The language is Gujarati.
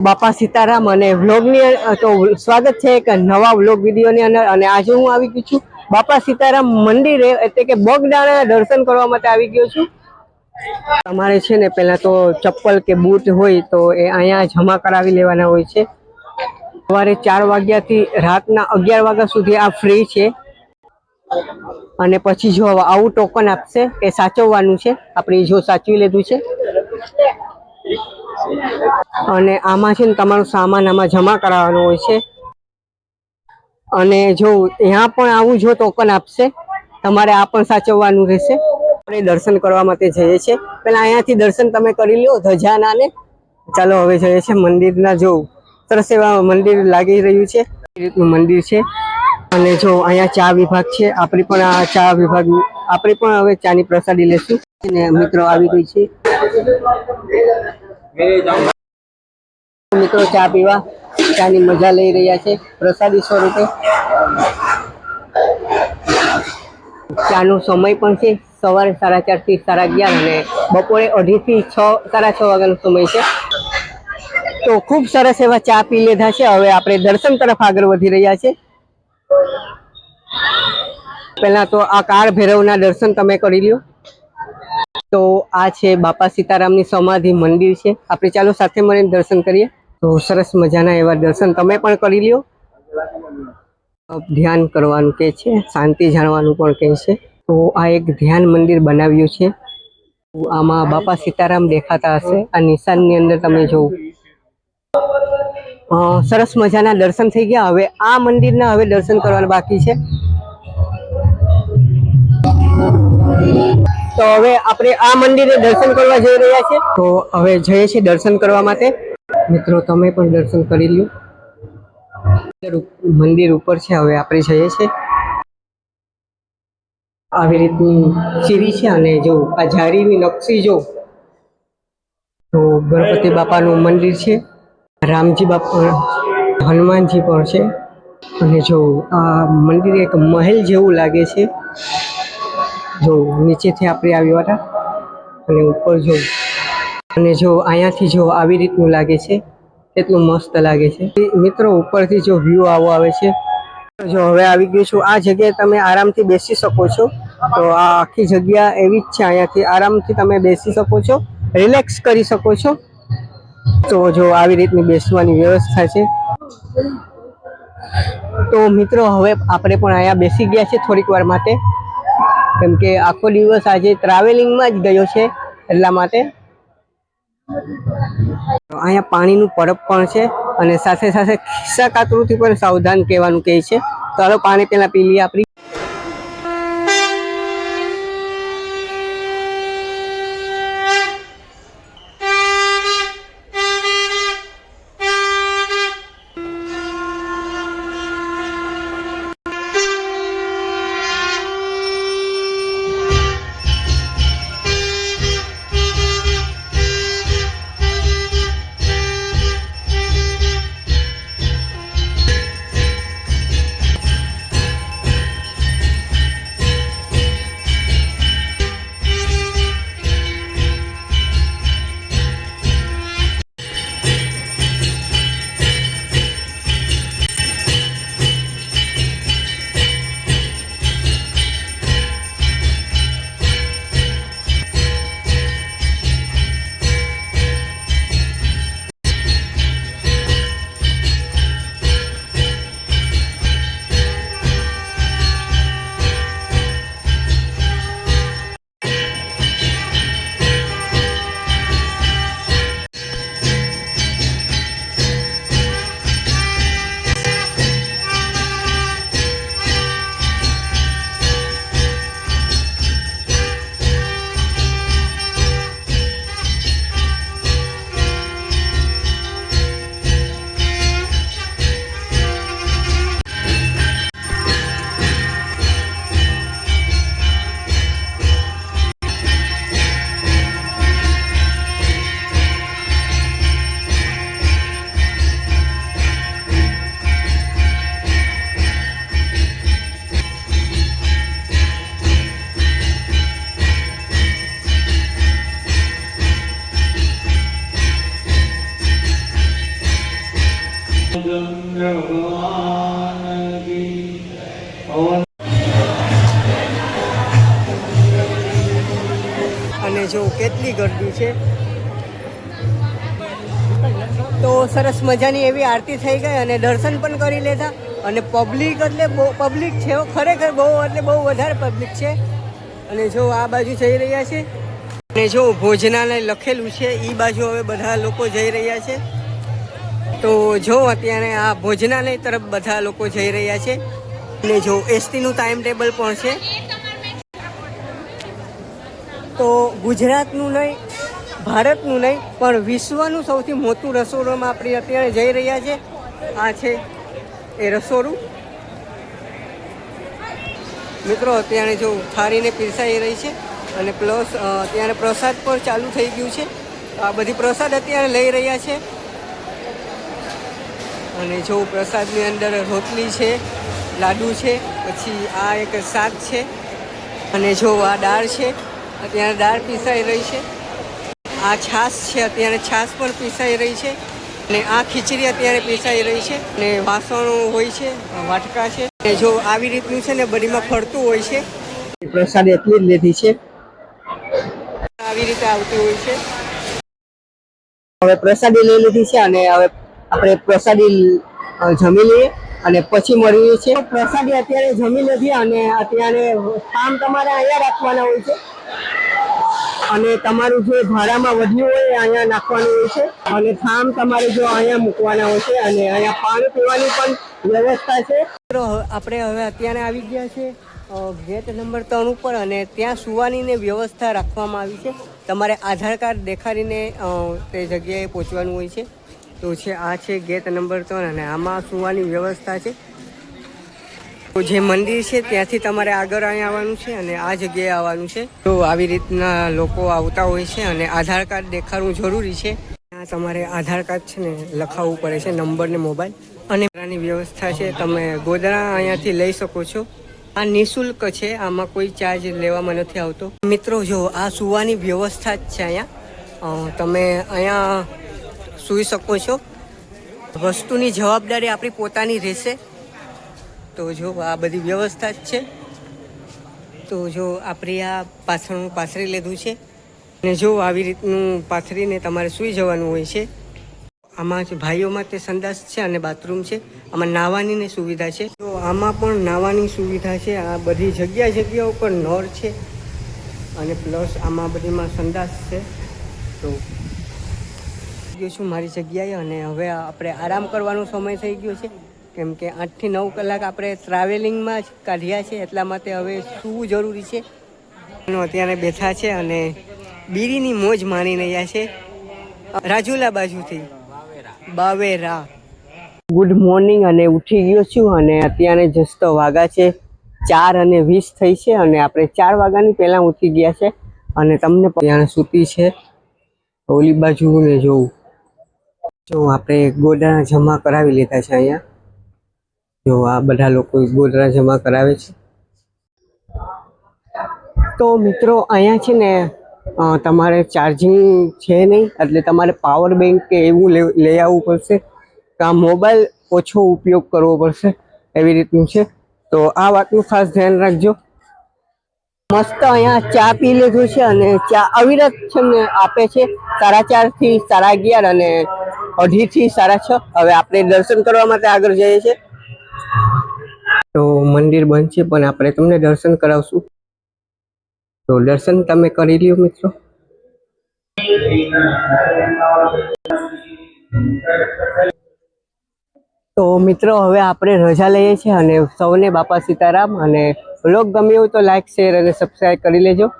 બાપા સીતારામ અને વ્લોગની તો સ્વાગત છે એક નવા વ્લોગ વિડીયોની અંદર અને આજે હું આવી ગયું છું બાપા સીતારામ મંદિરે, એટલે કે બગદાણાના દર્શન કરવા માટે આવી ગયો છું. તમારે છે ને પહેલા તો ચપ્પલ કે બૂટ હોય તો એ અહીંયા જમા કરાવી લેવાના હોય છે. સવારે ચાર વાગ્યાથી રાતના અગિયાર વાગ્યા સુધી આ ફ્રી છે. અને પછી જો આવું ટોકન આપશે એ સાચવવાનું છે, આપણે જો સાચવી લીધું છે. અને આમાં છે ને તમારો સામાન આમાં જમા કરાવવાનો હોય છે. અને જો ત્યાં પણ આવું જો ટોકન આપશે. તમારે આ પણ સાચવવાનું રહેશે. આપણે દર્શન કરવા માટે જઈએ છીએ. પેલા અહીંયાથી દર્શન તમે કરી લો ધજાના ને ચાલો હવે જઈએ છીએ મંદિરના જો સરસ એવા મંદિર લાગી રહ્યું છે. એ રીતનું મંદિર છે. અને જો અહીંયા ચા વિભાગ છે, આપણી પણ આ ચા વિભાગ, આપણે પણ હવે ચાની પ્રસાદી લેશું. અને મિત્રો આવી ગઈ છે. મિત્રો ચા પીવા, ચાની મજા લઈ રહ્યા છે. પ્રસાદી સ્વરૂપે. ચાનો સમય પણ છે, સવારે સાડા ચારથી સાડા અગિયાર અને બપોરે અઢી થી છ, સાડા છ વાગ્યાનો સમય છે. તો ખૂબ સરસ એવા ચા પી લીધા છે. હવે આપણે દર્શન તરફ આગળ વધી રહ્યા છે. પહેલા તો આ કાળ ભૈરવના દર્શન તમે કરી લ્યો. તો આ છે બાપા સીતારામની સમાધિ મંદિર છે. આપણે ચાલો સાથે મળીને દર્શન કરીએ. તો સરસ મજાના એવા દર્શન તમે પણ કરી લ્યો. ધ્યાન કરવાનું કે છે, શાંતિ જાણવાનું પણ કહે છે. તો આ એક ધ્યાન મંદિર બનાવ્યું છે. આમાં બાપા સીતારામ દેખાતા હશે. આ નિશાનની અંદર તમે જોવો. સરસ મજાના દર્શન થઈ ગયા. હવે આ મંદિરના હવે દર્શન કરવાના બાકી છે. તો હવે આપણે આ મંદિરે દર્શન કરવા જઈ રહ્યા છીએ. તો હવે જઈએ છીએ દર્શન કરવા માટે. મિત્રો, તમે પણ દર્શન કરી લ્યો. મંદિર ઉપર છે, હવે આપણે જઈએ છીએ. આવી રીતની સીરી છે અને જો આ ઝારીની નકશી જો, તો ગણપતિ બાપાનું મંદિર છે. રામજી બાપા, હનુમાનજી પણ છે. અને જો આ મંદિર એક મહેલ જેવું લાગે છે. જો નીચેથી આપણે આવ્યા હતા અને ઉપર જો, અને જો અહીંયાથી જો આવી રીતનું લાગે છે, કેટલું મસ્ત લાગે છે. મિત્રો, ઉપરથી જો વ્યૂ આવો આવે છે, જો હવે આવી ગયું છું. આ જગ્યાએ તમે આરામથી બેસી શકો છો. તો આ આખી જગ્યા એવી જ છે અહીંયાથી આરામથી તમે બેસી શકો છો રિલેક્સ કરી શકો છો. તો જો આવી રીતની બેસવાની વ્યવસ્થા છે. તો મિત્રો, હવે આપણે પણ અહીંયા બેસી ગયા છે થોડીક વાર માટે. કેમ કે આખો દિવસ આજે ટ્રાવેલિંગમાં જ ગયો છે એટલા માટે. અહીંયા પાણીનું પરબ પણ છે અને સાથે સાથે ખિસ્સા કાતરુથી પણ સાવધાન કહેવાનું કહે છે. ચાલો પાણી પેલા પી લઈએ આપણી. અને જો કેટલી ગરદી છે. તો સરસ મજાની એવી આરતી થઈ ગઈ અને દર્શન પણ કરી લીધા. અને પબ્લિક એટલે બહુ પબ્લિક છે ખરેખર બહુ એટલે બહુ વધારે પબ્લિક છે. અને જો આ બાજુ જઈ રહ્યા છે. અને જો ભોજનાલય લખેલું છે એ બાજુ હવે બધા લોકો જઈ રહ્યા છે. તો જો અત્યારે આ ભોજનાલય તરફ બધા લોકો જઈ રહ્યા છે અને જો એસટીનું ટાઈમ ટેબલ પણ છે. તો ગુજરાતનું નહીં, ભારતનું નહીં, પણ વિશ્વનું સૌથી મોટું રસોડુંમાં આપણે અત્યારે જઈ રહ્યા છે. આ છે એ રસોડું. મિત્રો, અત્યારે જો થાળીને પીરસાઈ રહી છે અને પ્લસ અત્યારે પ્રસાદ પણ ચાલુ થઈ ગયું છે. આ બધી પ્રસાદ અત્યારે લઈ રહ્યા છે. અને જો પ્રસાદની અંદર રોટલી છે લાડુ છે પછી આ એક શાક છે અને જો આ દાળ છે અત્યારે દાળ પીસાઈ રહી છે. આ છાશ છે અત્યારે છાશ પણ પીસાઈ રહી છે અને આ ખીચડી અત્યારે પીસાઈ રહી છે અને વાસણો હોય છે વાટકા છે અને જો આવી રીતનું છે ને બધીમાં ફરતું હોય છે. પ્રસાદ એટલી જ લીધી છે. આવી રીતે આવતી હોય છે. હવે પ્રસાદી લઈ લીધી છે અને હવે આપણે પ્રસાદી જમી લઈએ અને પછી મળીએ છીએ. પ્રસાદી અત્યારે જમી લીધી અને અત્યારે કામ તમારે અહીંયા રાખવાના હોય છે. અને તમારું જે ભાડામાં વધ્યું હોય એ અહીંયા નાખવાનું હોય છે. અને થામ તમારે જો અહીંયા મૂકવાના હોય છે અને અહીંયા પાણી પીવાની પણ વ્યવસ્થા છે. આપણે હવે અત્યારે આવી ગયા છે ગેટ નંબર ત્રણ ઉપર અને ત્યાં સુવાની ને વ્યવસ્થા રાખવામાં આવી છે. તમારે આધાર કાર્ડ દેખાડીને તે જગ્યાએ પહોંચવાનું હોય છે. તો છે, આ છે ગેટ નંબર ત્રણ અને આમાં સુવાની વ્યવસ્થા છે. તો જે મંદિર છે, ત્યાંથી તમારે આગળ અહીં આવવાનું છે અને આ જગ્યાએ આવવાનું છે. તો આવી રીતના લોકો આવતા હોય છે અને આધાર કાર્ડ દેખાડવું જરૂરી છે. આ તમારે આધાર કાર્ડ છે ને લખાવવું પડે છે, નંબર ને મોબાઈલ. અને આની વ્યવસ્થા છે, તમે ગોદરા અહીંયાથી લઈ શકો છો. આ નિઃશુલ્ક છે, આમાં કોઈ ચાર્જ લેવામાં નથી આવતો. મિત્રો, જો આ સુવાની વ્યવસ્થા જ છે અહીંયા તમે અહીંયા સૂઈ શકો છો. વસ્તુની જવાબદારી આપણી પોતાની રહેશે. તો જો, આ બધી વ્યવસ્થા જ છે. તો જો, આપણે આ પાથરણું પાથરી લીધું છે. અને જો આવી રીતનું પાથરીને તમારે સૂઈ જવાનું હોય છે. આમાં ભાઈઓમાં તે સંદાસ છે અને બાથરૂમ છે. આમાં નાહવાની સુવિધા છે. તો આમાં પણ નાહવાની સુવિધા છે. આ બધી જગ્યા જગ્યાઓ પર નળ છે. અને પ્લસ આમાં બધીમાં સંદાસ છે. તો ગયો છું મારી જગ્યાએ અને હવે આપણે આરામ કરવાનો સમય થઈ ગયો છે. કેમ કે આઠથી નવ કલાક આપણે ટ્રાવેલિંગમાં જ કાઢ્યા છે, એટલા માટે હવે સૂવું જરૂરી છે. અત્યારે બેઠા છે અને બીરીની મોજ માણી રહ્યા છે. રાજુલા બાજુથી. બાવેરા. ગુડ મોર્નિંગ અને ઉઠી ગયો છું અને અત્યારે જસ્તો વાગા છે ચાર અને વીસ થઈ છે અને આપણે ચાર વાગ્યાની પહેલાં ઉઠી ગયા છે. અને તમને ત્યાં સૂતી છે. ઓલી બાજુ ને જોવું જો આપણે ગોડા જમા કરાવી લીધા છે અહીંયા. જો આ બધા લોકો ગોદરા જમા કરાવે છે. તો મિત્રો, અહીંયા છે ને તમારે ચાર્જિંગ છે નહીં, એટલે તમારે પાવર બેંક કે એવું લઈ આવવું પડશે. કાં મોબાઈલ ઓછો ઉપયોગ કરવો પડશે, એવી રીતનું છે. તો આ વાતનું ખાસ ધ્યાન રાખજો. મસ્ત અહીંયા ચા પી લીધું છે અને ચા અવિરત છે આપે છે, સાડા ચારથી સાડા અગિયાર અને અઢી થી સાડા છ. હવે આપણે દર્શન કરવા માટે આગળ જઈએ છીએ. તો મંદિર બંધ છે, પણ આપણે તમને દર્શન કરાવશું. તો દર્શન તમે કરી લ્યો મિત્રો. તો મિત્રો, હવે આપણે રજા લઈએ છીએ અને સૌને બાપા સીતારામ. અને બ્લોગ ગમ્યો હોય તો લાઈક, શેર અને સબસ્ક્રાઈબ કરી લેજો.